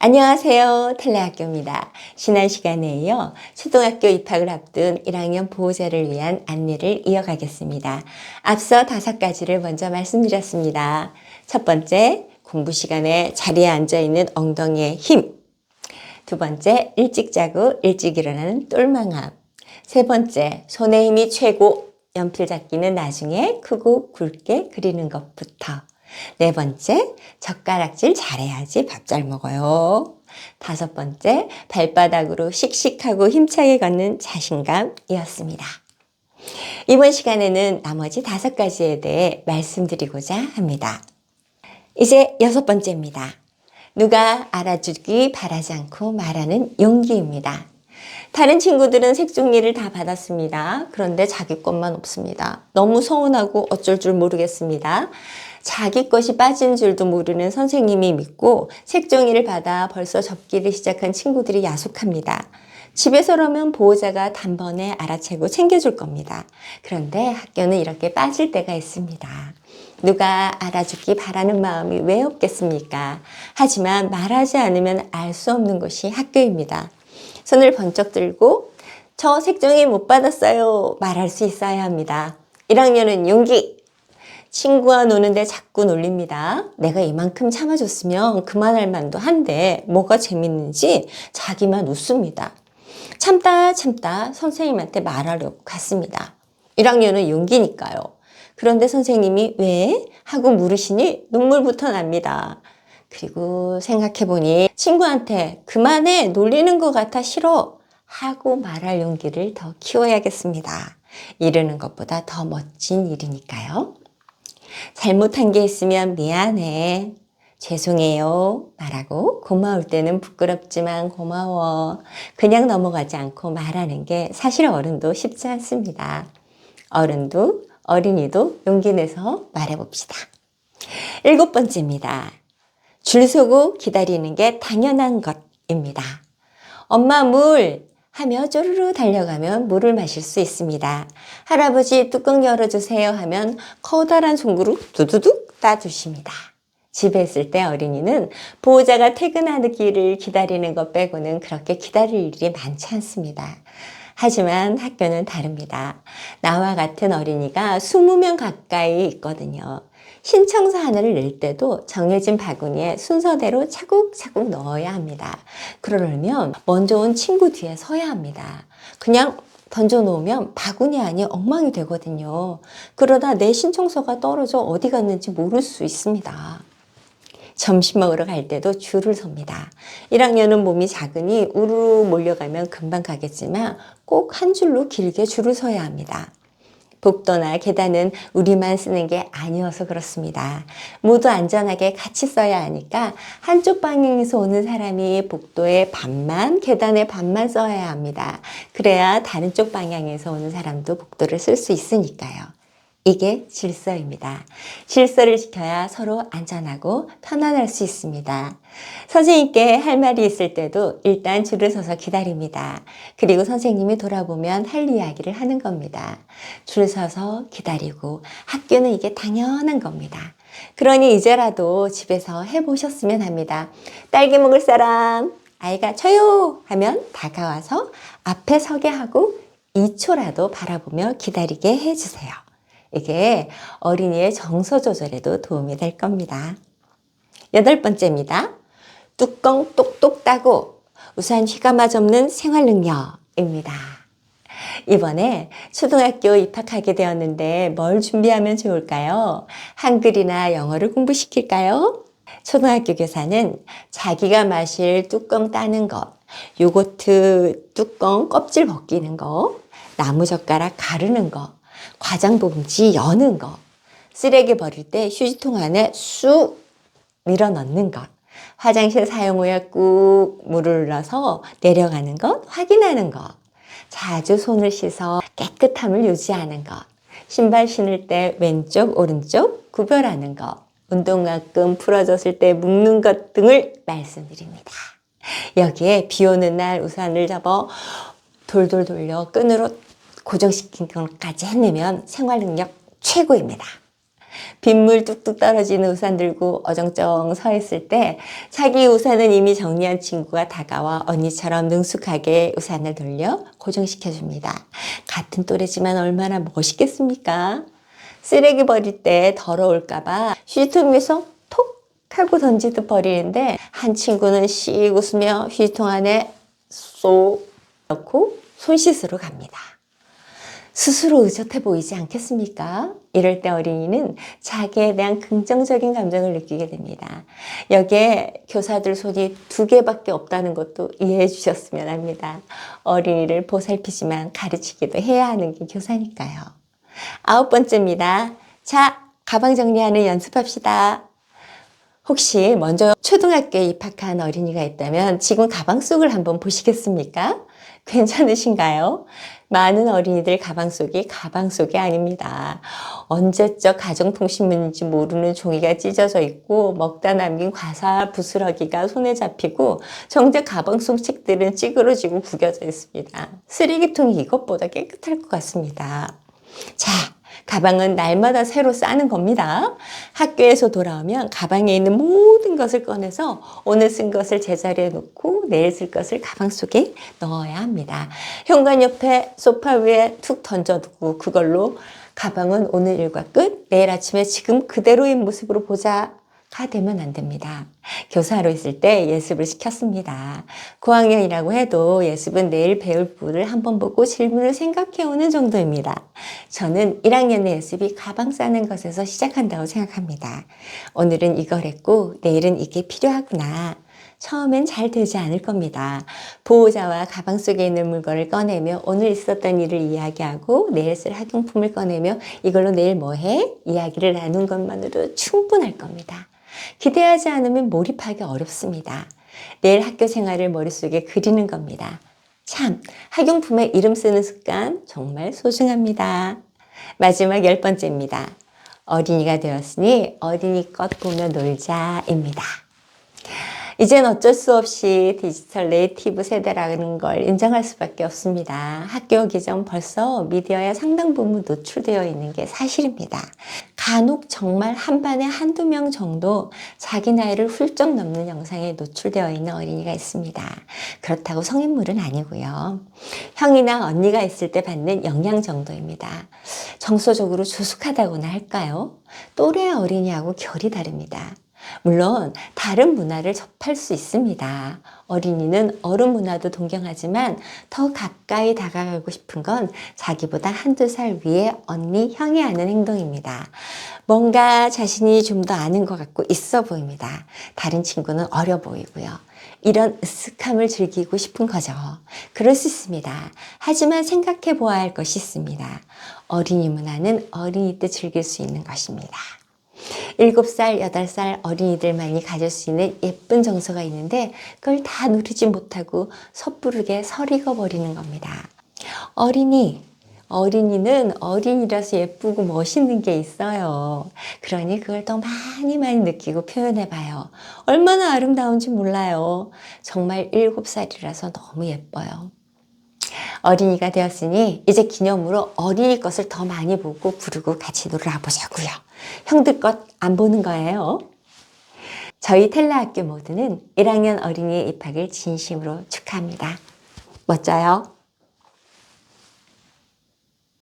안녕하세요. 텔레학교입니다. 지난 시간에 이어 초등학교 입학을 앞둔 1학년 보호자를 위한 안내를 이어가겠습니다. 앞서 다섯 가지를 먼저 말씀드렸습니다. 첫 번째, 공부 시간에 자리에 앉아 있는 엉덩이의 힘. 두 번째, 일찍 자고 일찍 일어나는 똘망함. 세 번째, 손의 힘이 최고. 연필 잡기는 나중에 크고 굵게 그리는 것부터. 네 번째, 젓가락질 잘해야지 밥 잘 먹어요. 다섯 번째, 발바닥으로 씩씩하고 힘차게 걷는 자신감이었습니다. 이번 시간에는 나머지 다섯 가지에 대해 말씀드리고자 합니다. 이제 여섯 번째입니다. 누가 알아주기 바라지 않고 말하는 용기입니다. 다른 친구들은 색종이를 다 받았습니다. 그런데 자기 것만 없습니다. 너무 서운하고 어쩔 줄 모르겠습니다. 자기 것이 빠진 줄도 모르는 선생님이 믿고 색종이를 받아 벌써 접기를 시작한 친구들이 야속합니다. 집에서라면 보호자가 단번에 알아채고 챙겨줄 겁니다. 그런데 학교는 이렇게 빠질 때가 있습니다. 누가 알아주기 바라는 마음이 왜 없겠습니까? 하지만 말하지 않으면 알 수 없는 것이 학교입니다. 손을 번쩍 들고 저 색종이 못 받았어요. 말할 수 있어야 합니다. 1학년은 용기. 친구와 노는데 자꾸 놀립니다. 내가 이만큼 참아줬으면 그만할 만도 한데 뭐가 재밌는지 자기만 웃습니다. 참다 참다 선생님한테 말하려고 갔습니다. 1학년은 용기니까요. 그런데 선생님이 왜? 하고 물으시니 눈물부터 납니다. 그리고 생각해보니 친구한테 그만해 놀리는 것 같아 싫어 하고 말할 용기를 더 키워야겠습니다. 이르는 것보다 더 멋진 일이니까요. 잘못한 게 있으면 미안해. 죄송해요. 말하고 고마울 때는 부끄럽지만 고마워. 그냥 넘어가지 않고 말하는 게 사실 어른도 쉽지 않습니다. 어른도 어린이도 용기 내서 말해봅시다. 일곱 번째입니다. 줄 서고 기다리는 게 당연한 것입니다. 엄마 물! 하며 쪼르르 달려가면 물을 마실 수 있습니다. 할아버지 뚜껑 열어주세요 하면 커다란 송구로 두두둑 따주십니다. 집에 있을 때 어린이는 보호자가 퇴근하기를 기다리는 것 빼고는 그렇게 기다릴 일이 많지 않습니다. 하지만 학교는 다릅니다. 나와 같은 어린이가 20명 가까이 있거든요. 신청서 하나를 낼 때도 정해진 바구니에 순서대로 차곡차곡 넣어야 합니다. 그러려면 먼저 온 친구 뒤에 서야 합니다. 그냥 던져놓으면 바구니 안이 엉망이 되거든요. 그러다 내 신청서가 떨어져 어디 갔는지 모를 수 있습니다. 점심 먹으러 갈 때도 줄을 섭니다. 1학년은 몸이 작으니 우르르 몰려가면 금방 가겠지만 꼭 한 줄로 길게 줄을 서야 합니다. 복도나 계단은 우리만 쓰는 게 아니어서 그렇습니다. 모두 안전하게 같이 써야 하니까 한쪽 방향에서 오는 사람이 복도의 반만, 계단의 반만 써야 합니다. 그래야 다른 쪽 방향에서 오는 사람도 복도를 쓸 수 있으니까요. 이게 질서입니다. 질서를 지켜야 서로 안전하고 편안할 수 있습니다. 선생님께 할 말이 있을 때도 일단 줄을 서서 기다립니다. 그리고 선생님이 돌아보면 할 이야기를 하는 겁니다. 줄 서서 기다리고 학교는 이게 당연한 겁니다. 그러니 이제라도 집에서 해보셨으면 합니다. 딸기 먹을 사람, 아이가 저요! 하면 다가와서 앞에 서게 하고 2초라도 바라보며 기다리게 해주세요. 이게 어린이의 정서 조절에도 도움이 될 겁니다. 여덟 번째입니다. 뚜껑 똑똑 따고 우선 휘가 맞없는 생활 능력입니다. 이번에 초등학교 입학하게 되었는데 뭘 준비하면 좋을까요? 한글이나 영어를 공부시킬까요? 초등학교 교사는 자기가 마실 뚜껑 따는 것, 요거트 뚜껑 껍질 벗기는 거, 나무젓가락 가르는 거, 과장 봉지 여는 것, 쓰레기 버릴 때 휴지통 안에 쑥 밀어 넣는 것, 화장실 사용 후에 꾹 물을 넣어서 내려가는 것 확인하는 것, 자주 손을 씻어 깨끗함을 유지하는 것, 신발 신을 때 왼쪽, 오른쪽 구별하는 것, 운동화끈 풀어졌을 때 묶는 것 등을 말씀드립니다. 여기에 비 오는 날 우산을 잡아 돌돌 돌려 끈으로 고정시킨 것까지 해내면 생활 능력 최고입니다. 빗물 뚝뚝 떨어지는 우산 들고 어정쩡 서 있을 때 자기 우산은 이미 정리한 친구가 다가와 언니처럼 능숙하게 우산을 돌려 고정시켜 줍니다. 같은 또래지만 얼마나 멋있겠습니까? 쓰레기 버릴 때 더러울까봐 휴지통 위에서 톡 하고 던지듯 버리는데 한 친구는 씩 웃으며 휴지통 안에 쏙 넣고 손 씻으러 갑니다. 스스로 의젓해 보이지 않겠습니까? 이럴 때 어린이는 자기에 대한 긍정적인 감정을 느끼게 됩니다. 여기에 교사들 손이 두 개밖에 없다는 것도 이해해 주셨으면 합니다. 어린이를 보살피지만 가르치기도 해야 하는 게 교사니까요. 아홉 번째입니다. 자, 가방 정리하는 연습합시다. 혹시 먼저 초등학교에 입학한 어린이가 있다면 지금 가방 속을 한번 보시겠습니까? 괜찮으신가요? 많은 어린이들 가방 속이 가방 속이 아닙니다. 언제적 가정통신문인지 모르는 종이가 찢어져 있고 먹다 남긴 과사 부스러기가 손에 잡히고 정작 가방 속 책들은 찌그러지고 구겨져 있습니다. 쓰레기통이 이것보다 깨끗할 것 같습니다. 자, 가방은 날마다 새로 싸는 겁니다. 학교에서 돌아오면 가방에 있는 모든 것을 꺼내서 오늘 쓴 것을 제자리에 놓고 내일 쓸 것을 가방 속에 넣어야 합니다. 현관 옆에 소파 위에 툭 던져두고 그걸로 가방은 오늘 일과 끝, 내일 아침에 지금 그대로인 모습으로 보자. 가 되면 안 됩니다. 교사로 있을 때 예습을 시켰습니다. 고학년이라고 해도 예습은 내일 배울 부를 한번 보고 질문을 생각해 오는 정도입니다. 저는 1학년의 예습이 가방 싸는 것에서 시작한다고 생각합니다. 오늘은 이걸 했고 내일은 이게 필요하구나. 처음엔 잘 되지 않을 겁니다. 보호자와 가방 속에 있는 물건을 꺼내며 오늘 있었던 일을 이야기하고 내일 쓸 학용품을 꺼내며 이걸로 내일 뭐 해? 이야기를 나눈 것만으로 충분할 겁니다. 기대하지 않으면 몰입하기 어렵습니다. 내일 학교 생활을 머릿속에 그리는 겁니다. 참, 학용품에 이름 쓰는 습관 정말 소중합니다. 마지막 열 번째입니다. 어린이가 되었으니 어린이 것 보며 놀자입니다. 이젠 어쩔 수 없이 디지털 네이티브 세대라는 걸 인정할 수밖에 없습니다. 학교 전 벌써 미디어에 상당 부분 노출되어 있는 게 사실입니다. 간혹 정말 한 반에 한두 명 정도 자기 나이를 훌쩍 넘는 영상에 노출되어 있는 어린이가 있습니다. 그렇다고 성인물은 아니고요. 형이나 언니가 있을 때 받는 영향 정도입니다. 정서적으로 조숙하다고나 할까요? 또래 어린이하고 결이 다릅니다. 물론 다른 문화를 접할 수 있습니다. 어린이는 어른 문화도 동경하지만 더 가까이 다가가고 싶은 건 자기보다 한두 살 위에 언니, 형이 하는 행동입니다. 뭔가 자신이 좀 더 아는 것 같고 있어 보입니다. 다른 친구는 어려 보이고요. 이런 으쓱함을 즐기고 싶은 거죠. 그럴 수 있습니다. 하지만 생각해 보아야 할 것이 있습니다. 어린이 문화는 어린이 때 즐길 수 있는 것입니다. 7살, 8살 어린이들만이 가질 수 있는 예쁜 정서가 있는데 그걸 다 누리지 못하고 섣부르게 설익어 버리는 겁니다. 어린이, 어린이는 어린이라서 예쁘고 멋있는 게 있어요. 그러니 그걸 더 많이 많이 느끼고 표현해 봐요. 얼마나 아름다운지 몰라요. 정말 7살이라서 너무 예뻐요. 어린이가 되었으니 이제 기념으로 어린이 것을 더 많이 보고 부르고 같이 놀아보자고요. 형들 것 안 보는 거예요. 저희 텔라 학교 모두는 1학년 어린이의 입학을 진심으로 축하합니다. 멋져요.